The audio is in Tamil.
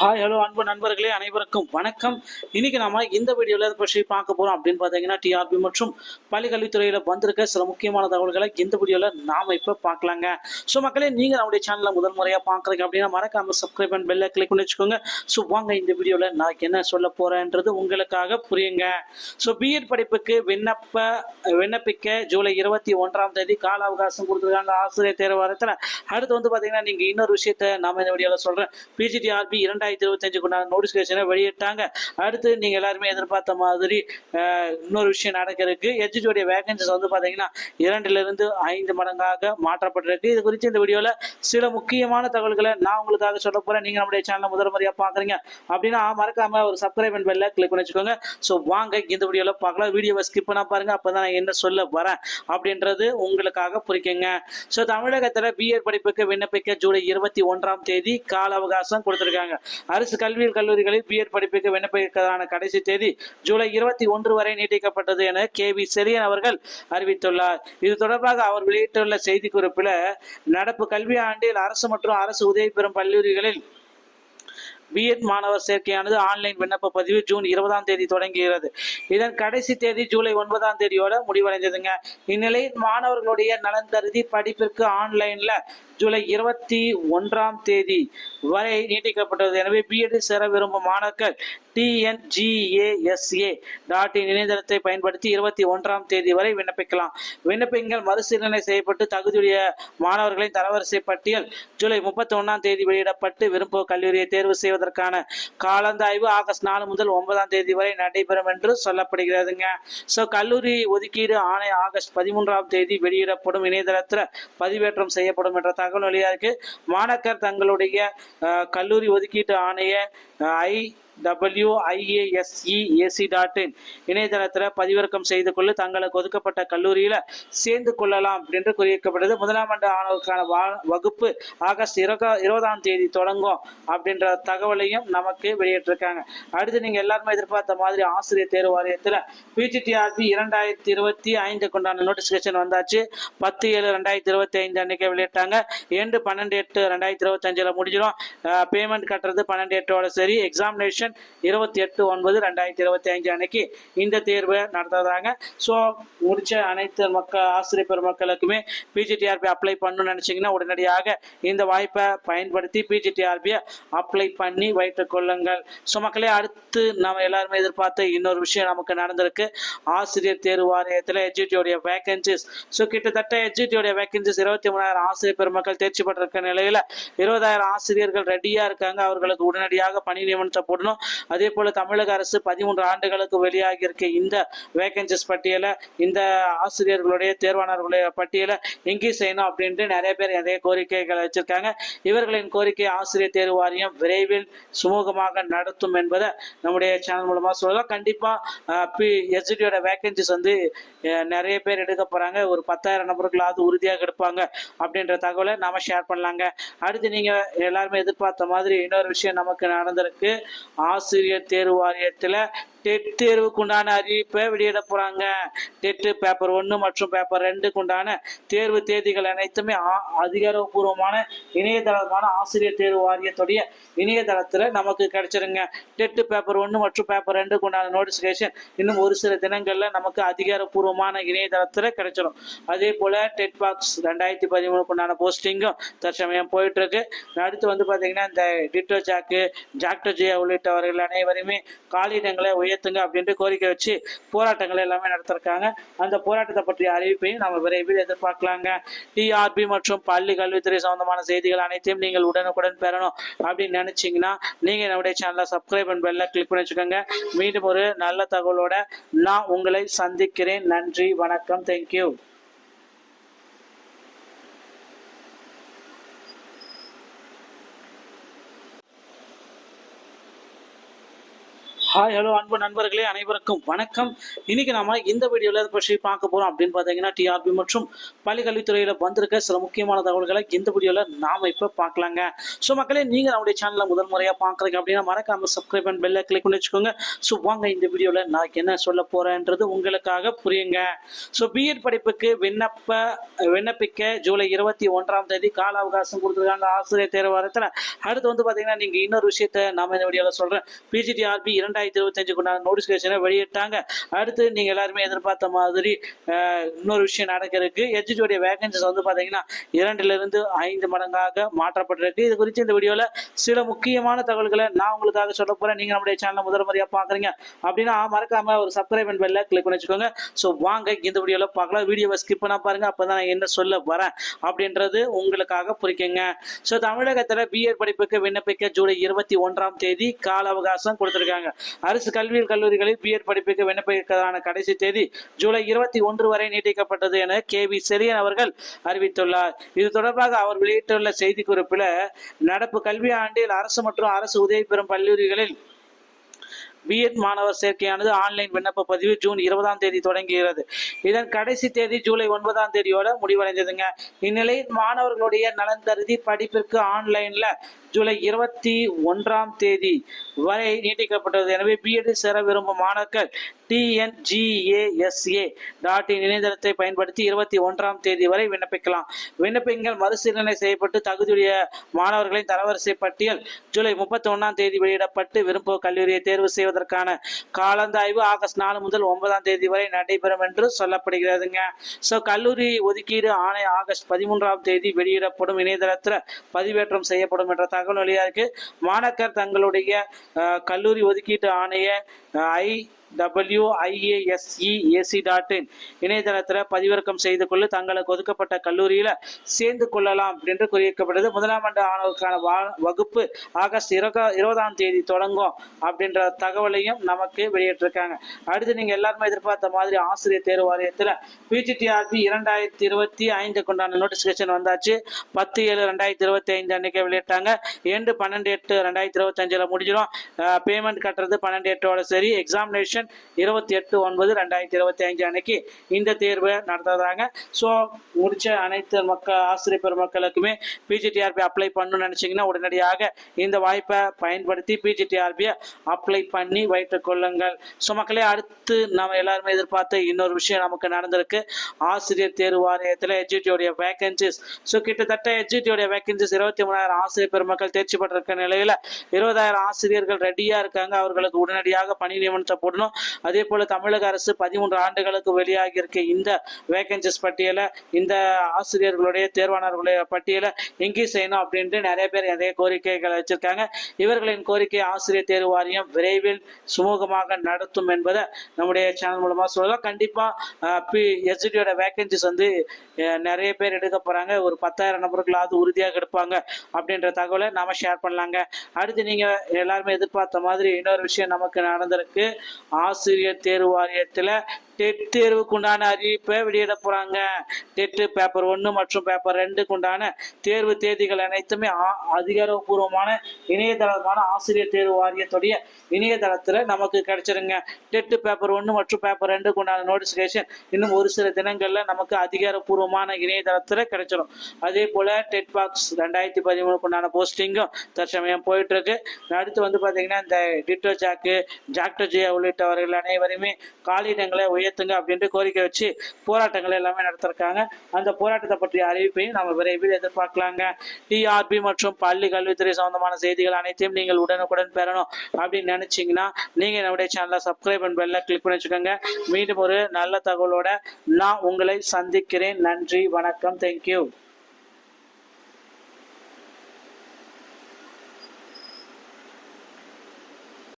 ஹாய் ஹலோ அன்பு நண்பர்களே அனைவருக்கும் வணக்கம். இன்னைக்கு நாம இந்த வீடியோவில் பற்றி பார்க்க போறோம் அப்படின்னு பார்த்தீங்கன்னா டிஆர்பி மற்றும் பள்ளிக்கல்வித்துறையில் வந்திருக்க சில முக்கியமான தகவல்களை இந்த வீடியோவில் நாம இப்போ பார்க்கலாங்க. ஸோ மக்களே நீங்க நம்முடைய சேனலை முதல் முறையாக பார்க்குறீங்க அப்படின்னா மறக்காம சப்ஸ்கிரைப் அண்ட் பெல்லை கிளிக் பண்ணி வச்சுக்கோங்க ஸோ வாங்க இந்த வீடியோவில் நான் என்ன சொல்ல போறேன்றது உங்களுக்காக புரியுங்க. ஸோ பிஎட் படிப்புக்கு விண்ணப்ப விண்ணப்பிக்க ஜூலை இருபத்தி ஒன்றாம் தேதி கால அவகாசம் கொடுத்துருக்காங்க ஆசிரியர் தேர்வாரத்தில். அடுத்து வந்து பார்த்தீங்கன்னா நீங்க இன்னொரு விஷயத்த நாம இந்த வீடியோவில் சொல்றேன். பிஜிடிஆர்பி இரண்டாயிரத்தி இருபத்தஞ்சு கொண்டாட நோட்டிஃபிகேஷனை வெளியிட்டாங்க. அடுத்து நீங்கள் எல்லாருமே எதிர்பார்த்த மாதிரி இன்னொரு விஷயம் நடக்கிறதுக்கு எஜிடியோடைய வேகன்சிஸ் வந்து பார்த்தீங்கன்னா இரண்டிலிருந்து ஐந்து மடங்காக மாற்றப்பட்டிருக்கு. இது குறித்து இந்த வீடியோவில் சில முக்கியமான தகவல்களை நான் உங்களுக்காக சொல்ல போகிறேன் நீங்கள் நம்முடைய சேனலை முதல் முறையாக பார்க்குறீங்க அப்படின்னா மறக்காம ஒரு சப்ஸ்கிரைப் அண்ட் பெல்ல கிளிக் பண்ணி வச்சுக்கோங்க ஸோ வாங்க இந்த வீடியோவில் பார்க்கலாம். வீடியோவை ஸ்கிப் பண்ணா பாருங்க. அப்பதான் நான் என்ன சொல்ல வரேன் அப்படின்றது உங்களுக்காக புரிக்குங்க ஸோ தமிழகத்தில் பிஎட் படிப்புக்கு விண்ணப்பிக்க ஜூலை இருபத்தி ஒன்றாம் தேதி கால அவகாசம் கொடுத்துருக்காங்க. அரசு கல்வியியல் கல்லூரிகளில் பிஎட் படிப்புக்கு விண்ணப்பிப்பதற்கான கடைசி தேதி ஜூலை இருபத்தி ஒன்று வரை நீட்டிக்கப்பட்டது என கே வி செரியன் அவர்கள் அறிவித்துள்ளார். இது தொடர்பாக அவர் வெளியிட்டுள்ள செய்திக்குறிப்பில் நடப்பு கல்வி ஆண்டில் அரசு மற்றும் அரசு உதவி பெறும் கல்லூரிகளில் பிஎட் மாணவர் சேர்க்கையானது ஆன்லைன் விண்ணப்ப பதிவு ஜூன் இருபதாம் தேதி தொடங்குகிறது. இதன் கடைசி தேதி ஜூலை ஒன்பதாம் தேதியோட முடிவடைந்ததுங்க. இந்நிலையில் மாணவர்களுடைய நலன் கருதி படிப்பிற்கு ஆன்லைன்ல ஜூலை இருபத்தி ஒன்றாம் தேதி வரை நீட்டிக்கப்பட்டது. எனவே பிஎட் சேர விரும்பும் மாணவர்கள் டிஎன்ஜிஏஎஸ்ஏ டாட் இன் இணையதளத்தை பயன்படுத்தி இருபத்தி ஒன்றாம் தேதி வரை விண்ணப்பிக்கலாம். விண்ணப்பங்கள் மறுசீலனை செய்யப்பட்டு தகுதியுடைய மாணவர்களின் தரவரிசை பட்டியல் ஜூலை முப்பத்தி ஒன்றாம் தேதி வெளியிடப்பட்டு விரும்பும் கல்லூரியை தேர்வு செய்வதற்கான காலந்தாய்வு ஆகஸ்ட் நாலு முதல் ஒன்பதாம் தேதி வரை நடைபெறும் என்று சொல்லப்படுகிறதுங்க. ஸோ கல்லூரி ஒதுக்கீடு ஆணை ஆகஸ்ட் பதிமூன்றாம் தேதி வெளியிடப்படும். இணையதளத்தில் பதிவேற்றம் செய்யப்படும் என்ற தகவல் வழியாக இருக்கு. மாணக்கர் தங்களுடைய கல்லூரி ஒதுக்கீட்டு ஆணைய I W I A S E AC dot in இணையதளத்தில் பதிவிறக்கம் செய்து கொண்டு தங்களுக்கு ஒதுக்கப்பட்ட கல்லூரியில் சேர்ந்து கொள்ளலாம் என்று குறிவிக்கப்பட்டது முதலாம் ஆண்டு ஆணவருக்கான வா- வகுப்பு ஆகஸ்ட் இருபதா இருபதாம் தேதி தொடங்கும் அப்படின்ற தகவலையும் நமக்கு வெளியிட்டிருக்காங்க. அடுத்து நீங்கள் எல்லாருமே எதிர்பார்த்த மாதிரி ஆசிரியர் தேர்வு வாரியத்தில் பிஜிடிஆர்பி இரண்டாயிரத்தி இருபத்தி ஐந்துக்கு உண்டான நோட்டிஃபிகேஷன் வந்தாச்சு. பத்து ஏழு ரெண்டாயிரத்தி இருபத்தி ஐந்து அன்னைக்கு வெளியிட்டாங்க. ஏழு பன்னெண்டு எட்டு ரெண்டாயிரத்தி இருபத்தஞ்சில் முடிஞ்சிடும். பேமெண்ட் கட்டுறது பன்னெண்டு எட்டோட சரி. எக்ஸாமினேஷன் இருபத்தி எட்டு ஒன்பது ரெண்டாயிரத்தி இருபத்தி அஞ்சு அன்னைக்கு இந்த தேர்வை நடத்துறாங்க. ஸோ முடிச்ச அனைத்து மக்கள் ஆசிரியர் பெருமக்களுக்குமே பிஜிடிஆர்பி அப்ளை பண்ணணும்னு நினச்சிங்கன்னா உடனடியாக இந்த வாய்ப்பை பயன்படுத்தி பிஜிடிஆர்பியை அப்ளை பண்ணி வைத்துக் கொள்ளுங்கள். ஸோ மக்களே அடுத்து நம்ம எல்லாருமே எதிர்பார்த்த இன்னொரு விஷயம் நமக்கு நடந்திருக்கு. ஆசிரியர் தேர்வு வாரியத்தில் எஜிடியோடைய வேகன்சிஸ் ஸோ கிட்டத்தட்ட எஜிடியோடைய வேகன்சிஸ் இருபத்தி மூணாயிரம் ஆசிரியர் பெருமக்கள் தேர்ச்சி பெற்றிருக்க நிலையில் இருபதாயிரம் ஆசிரியர்கள் ரெடியாக இருக்காங்க. அவர்களுக்கு உடனடியாக பணி நியமனத்தை போடணும். அதே போல தமிழக அரசு பதிமூன்று ஆண்டுகளுக்கு வெளியாகி இருக்க இந்த வேகன்சிஸ் பட்டியலை இந்த ஆசிரியர்களுடைய தேர்வாளர்களுடைய பட்டியலை எங்கே செய்யணும் அப்படின்ட்டு நிறைய பேர் நிறைய கோரிக்கைகள் வச்சிருக்காங்க. இவர்களின் கோரிக்கை ஆசிரியர் தேர்வு வாரியம் விரைவில் சுமூகமாக நடத்தும் என்பதை நம்முடைய சேனல் மூலமாக சொல்லலாம். கண்டிப்பாக பி எஸ்டியோட வேகன்சிஸ் வந்து நிறைய பேர் எடுக்க போறாங்க. ஒரு பத்தாயிரம் நபர்களாவது உறுதியாக எடுப்பாங்க அப்படின்ற தகவலை நாம் ஷேர் பண்ணலாங்க. அடுத்து நீங்க எல்லாருமே எதிர்பார்த்த மாதிரி இன்னொரு விஷயம் நமக்கு நடந்திருக்கு. ஆசிரியர் தேர்வு வாரியத்தில் டெட் தேர்வுக்கு உண்டான அறிவிப்பை வெளியிட போறாங்க. டெட்டு பேப்பர் ஒன்று மற்றும் பேப்பர் ரெண்டுக்கு உண்டான தேர்வு தேதிகள் அனைத்துமே அதிகாரப்பூர்வமான இணையதளமான ஆசிரியர் தேர்வு வாரியத்துடைய இணையதளத்தில் நமக்கு கிடைச்சிருங்க. டெட்டு பேப்பர் ஒன்று மற்றும் பேப்பர் ரெண்டுக்கு உண்டான நோட்டிஃபிகேஷன் இன்னும் ஒரு சில தினங்களில் நமக்கு அதிகாரப்பூர்வமான இணையதளத்தில் கிடைச்சிடும் அதே போல் டெட் பாக்ஸ் ரெண்டாயிரத்தி பதிமூணுக்கு உண்டான போஸ்டிங்கும் தற்சமயம் போயிட்டு இருக்கு அடுத்து வந்து பார்த்தீங்கன்னா இந்த டிட்டோ ஜாக்கு ஜாக்டோ ஜியா உள்ளிட்டவர்கள் அனைவருமே காலியிடங்களை உயர்த்துங்க அப்படின்ட்டு கோரிக்கை வச்சு போராட்டங்கள் எல்லாமே நடத்திருக்காங்க. அந்த போராட்டத்தை பற்றிய அறிவிப்பையும் நம்ம விரைவில் எதிர்பார்க்கலாங்க. டிஆர்பி மற்றும் பள்ளி கல்வித்துறை சம்பந்தமான செய்திகள் அனைத்தையும் நீங்கள் உடனுக்குடன் பெறணும் அப்படின்னு நினைச்சீங்கன்னா நீங்க நம்முடைய சேனலை சப்ஸ்கிரைப் அண்ட் பெல்ல கிளிக் பண்ணி வச்சுக்கோங்க. மீண்டும் ஒரு நல்ல தகவலோட நான் உங்களை சந்திக்கிறேன். நன்றி வணக்கம். தேங்க்யூ ஹாய் ஹலோ அன்பு நண்பர்களே அனைவருக்கும் வணக்கம். இன்னைக்கு நாம இந்த வீடியோவில் பற்றி பார்க்க போகிறோம் அப்படின்னு பார்த்தீங்கன்னா டிஆர்பி மற்றும் பள்ளிக்கல்வித்துறையில் வந்திருக்க சில முக்கியமான தகவல்களை இந்த வீடியோவில் நாம இப்போ பார்க்கலாங்க. ஸோ மக்களே நீங்கள் நம்முடைய சேனலை முதல் முறையாக பார்க்குறீங்க அப்படின்னா மறக்காம சப்ஸ்கிரைப் அண்ட் பெல்லை கிளிக் பண்ணி வச்சுக்கோங்க. ஸோ வாங்க இந்த வீடியோவில் நான் என்ன சொல்ல போகிறேன்றது உங்களுக்காக புரியுங்க. ஸோ பிஎட் படிப்புக்கு விண்ணப்ப விண்ணப்பிக்க ஜூலை இருபத்தி ஒன்றாம் தேதி கால அவகாசம் கொடுத்துருக்காங்க ஆசிரியர் தேர்வாரத்தில். அடுத்து வந்து பார்த்தீங்கன்னா நீங்கள் இன்னொரு விஷயத்த நாம் இந்த வீடியோவில் சொல்கிறேன் பிஜிடிஆர்பி இரண்டு இரண்டாயிரத்தி இருபத்தஞ்சுக்குண்டான நோட்டிஃபிகேஷனை வெளியிட்டாங்க. அடுத்து நீங்கள் எல்லாருமே எதிர்பார்த்த மாதிரி இன்னொரு விஷயம் நடக்கிறதுக்கு எஜ்ஜியோடைய வேகன்சிஸ் வந்து பார்த்தீங்கன்னா இரண்டிலிருந்து ஐந்து மடங்காக மாற்றப்பட்டிருக்கு. இது குறித்து இந்த வீடியோவில் சில முக்கியமான தகவல்களை நான் உங்களுக்காக சொல்ல போகிறேன் நீங்கள் நம்முடைய சேனலை முதல் முறையாக பார்க்குறீங்க அப்படின்னா மறக்காமல் ஒரு சப்ஸ்கிரைப் அண்ட் பெல்ல கிளிக் பண்ணி வச்சுக்கோங்க. ஸோ வாங்க இந்த வீடியோவில் பார்க்கலாம். வீடியோவை ஸ்கிப் பண்ணால் பாருங்கள் அப்போ தான் நான் என்ன சொல்ல வரேன் அப்படின்றது உங்களுக்காக புரிக்குங்க. ஸோ தமிழகத்தில் பிஎட் படிப்புக்கு விண்ணப்பிக்க ஜூலை இருபத்தி ஒன்றாம் தேதி கால அவகாசம் கொடுத்துருக்காங்க. அரசு கல்வியியல் கல்லூரிகளில் பிஎட் படிப்புக்கு விண்ணப்பிப்பதற்கான கடைசி தேதி ஜூலை இருபத்தி ஒன்று வரை நீட்டிக்கப்பட்டது என கே வி செரியன் அவர்கள் அறிவித்துள்ளார். இது தொடர்பாக அவர் வெளியிட்டுள்ள செய்திக்குறிப்பில் நடப்பு கல்வி ஆண்டில் அரசு மற்றும் அரசு உதவி பெறும் கல்லூரிகளில் பிஎட் மாணவர் சேர்க்கையானது ஆன்லைன் விண்ணப்ப பதிவு ஜூன் இருபதாம் தேதி தொடங்குகிறது. இதன் கடைசி தேதி ஜூலை ஒன்பதாம் தேதியோட முடிவடைந்ததுங்க. இந்நிலையில் மாணவர்களுடைய நலன் கருதி படிப்பிற்கு ஆன்லைன்ல ஜூலை இருபத்தி ஒன்றாம் தேதி வரை நீட்டிக்கப்பட்டது. எனவே பிஎட் சேர விரும்பும் மாணவர்கள் டிஎன்ஜிஏஎஸ்ஏ டாட் இன் இணையதளத்தை பயன்படுத்தி இருபத்தி ஒன்றாம் தேதி வரை விண்ணப்பிக்கலாம். விண்ணப்பங்கள் மறுசீலனை செய்யப்பட்டு தகுதியுடைய மாணவர்களின் தரவரிசை பட்டியல் ஜூலை முப்பத்தி ஒன்றாம் தேதி வெளியிடப்பட்டு விரும்பும் கல்லூரியை தேர்வு அதற்கான காலந்தாய்வு ஆகஸ்ட் நாலு முதல் ஒன்பதாம் தேதி வரை நடைபெறும் என்று சொல்லப்படுகிறதுங்க. ஸோ கல்லூரி ஒதுக்கீடு ஆணை ஆகஸ்ட் பதிமூன்றாம் தேதி வெளியிடப்படும் இணையதளத்தில் பதிவேற்றம் செய்யப்படும் என்ற தகவல் வெளியாக இருக்கு மாணக்கர் தங்களுடைய கல்லூரி ஒதுக்கீட்டு ஆணைய ஐ டபிள்யூஐஏஎஸ்இஏசி டாட் இன் இணையதளத்தில் பதிவிறக்கம் செய்து கொண்டு தங்களுக்கு ஒதுக்கப்பட்ட கல்லூரியில் சேர்ந்து கொள்ளலாம் என்று குறிப்பிட்டது முதலாம் ஆண்டு ஆணவருக்கான வா- வகுப்பு ஆகஸ்ட் இருக இருபதாம் தேதி தொடங்கும் அப்படின்ற தகவலையும் நமக்கு வெளியிட்டிருக்காங்க. அடுத்து நீங்கள் எல்லாருமே எதிர்பார்த்த மாதிரி ஆசிரியர் தேர்வு வாரியத்தில் பிஜிடிஆர்பி இரண்டாயிரத்தி இருபத்தி ஐந்துக்கு உண்டான நோட்டிஃபிகேஷன் வந்தாச்சு. பத்து ஏழு ரெண்டாயிரத்தி இருபத்தி ஐந்து அன்றைக்கே வெளியிட்டாங்க. எண்டு பன்னெண்டு எட்டு ரெண்டாயிரத்தி இருபத்தஞ்சில் முடிஞ்சிடும். பேமெண்ட் கட்டுறது பன்னெண்டு எட்டோட சரி. எக்ஸாமினேஷன் இருபத்தி எட்டு ஒன்பது ரெண்டாயிரத்தி இருபத்தி அஞ்சு அன்னைக்கு இந்த தேர்வை நடத்துறாங்க ஸோ முடிச்ச அனைத்து மக்கள் ஆசிரியர் பெருமக்களுக்குமே பிஜிடிஆர்பி அப்ளை பண்ணணும்னு நினச்சிங்கன்னா உடனடியாக இந்த வாய்ப்பை பயன்படுத்தி பிஜிடிஆர்பியை அப்ளை பண்ணி வைத்துக் கொள்ளுங்கள். ஸோ மக்களே அடுத்து நம்ம எல்லாருமே எதிர்பார்த்த இன்னொரு விஷயம் நமக்கு நடந்திருக்கு. ஆசிரியர் தேர்வு வாரியத்தில் எஜிடியோடைய வேகன்சிஸ் ஸோ கிட்டத்தட்ட எஜிடியோடைய வேகன்சிஸ் இருபத்தி மூணாயிரம் ஆசிரியர் பெருமக்கள் தேர்ச்சி பெற்றிருக்க நிலையில் இருபதாயிரம் ஆசிரியர்கள் ரெடியாக இருக்காங்க. அவர்களுக்கு உடனடியாக பணி நியமனத்தை போடணும். அதே போல தமிழக அரசு பதிமூன்று ஆண்டுகளுக்கு வெளியாகி இருக்க இந்த வேகன்சிஸ் பட்டியலை இந்த ஆசிரியர்களுடைய தேர்வாளர்களுடைய பட்டியலை எங்கேயும் செய்யணும் அப்படின்ட்டு நிறைய பேர் நிறைய கோரிக்கைகள் வச்சிருக்காங்க. இவர்களின் கோரிக்கை ஆசிரியர் தேர்வு வாரியம் விரைவில் சுமூகமாக நடத்தும் என்பதை நம்முடைய சேனல் மூலமாக சொல்லலாம் கண்டிப்பாக எஸ்டியோட வேகன்சிஸ் வந்து நிறைய பேர் எடுக்க போகிறாங்க ஒரு பத்தாயிரம் நபர்களாவது உறுதியாக எடுப்பாங்க அப்படின்ற தகவலை நாம ஷேர் பண்ணலாங்க. அடுத்து நீங்கள் எல்லாருமே எதிர்பார்த்த மாதிரி இன்னொரு விஷயம் நமக்கு நடந்திருக்கு. ஆசிரியர் தேர்வு வாரியத்தில் டெட் தேர்வுக்கு உண்டான அறிவிப்பை வெளியிட போகிறாங்க டெட்டு பேப்பர் ஒன்று மற்றும் பேப்பர் ரெண்டுக்கு உண்டான தேர்வு தேதிகள் அனைத்துமே அதிகாரப்பூர்வமான இணையதளமான ஆசிரியர் தேர்வு வாரியத்துடைய இணையதளத்தில் நமக்கு கிடைச்சிருங்க. டெட்டு பேப்பர் ஒன்று மற்றும் பேப்பர் ரெண்டுக்கு உண்டான நோட்டிஃபிகேஷன் இன்னும் ஒரு சில தினங்களில் நமக்கு அதிகாரப்பூர்வமான இணையதளத்தில் கிடைச்சிரும். அதே போல் டெட் பாக்ஸ் ரெண்டாயிரத்தி பதிமூணுக்கு உண்டான போஸ்டிங்கும் தற்சமயம் போயிட்டு இருக்கு அடுத்து வந்து பார்த்தீங்கன்னா இந்த டிட்டோ ஜாக்கு ஜாக்டோ ஜே உள்ளிட்டவர்கள் அனைவருமே காலியிடங்களை உயர்த்துங்க அப்படின்ட்டு கோரிக்கை வச்சு போராட்டங்கள் எல்லாமே நடத்திருக்காங்க. அந்த போராட்டத்தை பற்றிய அறிவிப்பையும் நம்ம விரைவில் எதிர்பார்க்கலாங்க. டிஆர்பி மற்றும் பள்ளி கல்வித்துறை சம்பந்தமான செய்திகள் அனைத்தையும் நீங்கள் உடனுக்குடன் பெறணும் அப்படின்னு நினைச்சீங்கன்னா நீங்க நம்முடைய சேனலை சப்ஸ்கிரைப் அண்ட் பெல்ல கிளிக் பண்ணி வச்சுக்கோங்க. மீண்டும் ஒரு நல்ல தகவலோட நான் உங்களை சந்திக்கிறேன். நன்றி வணக்கம். தேங்க்யூ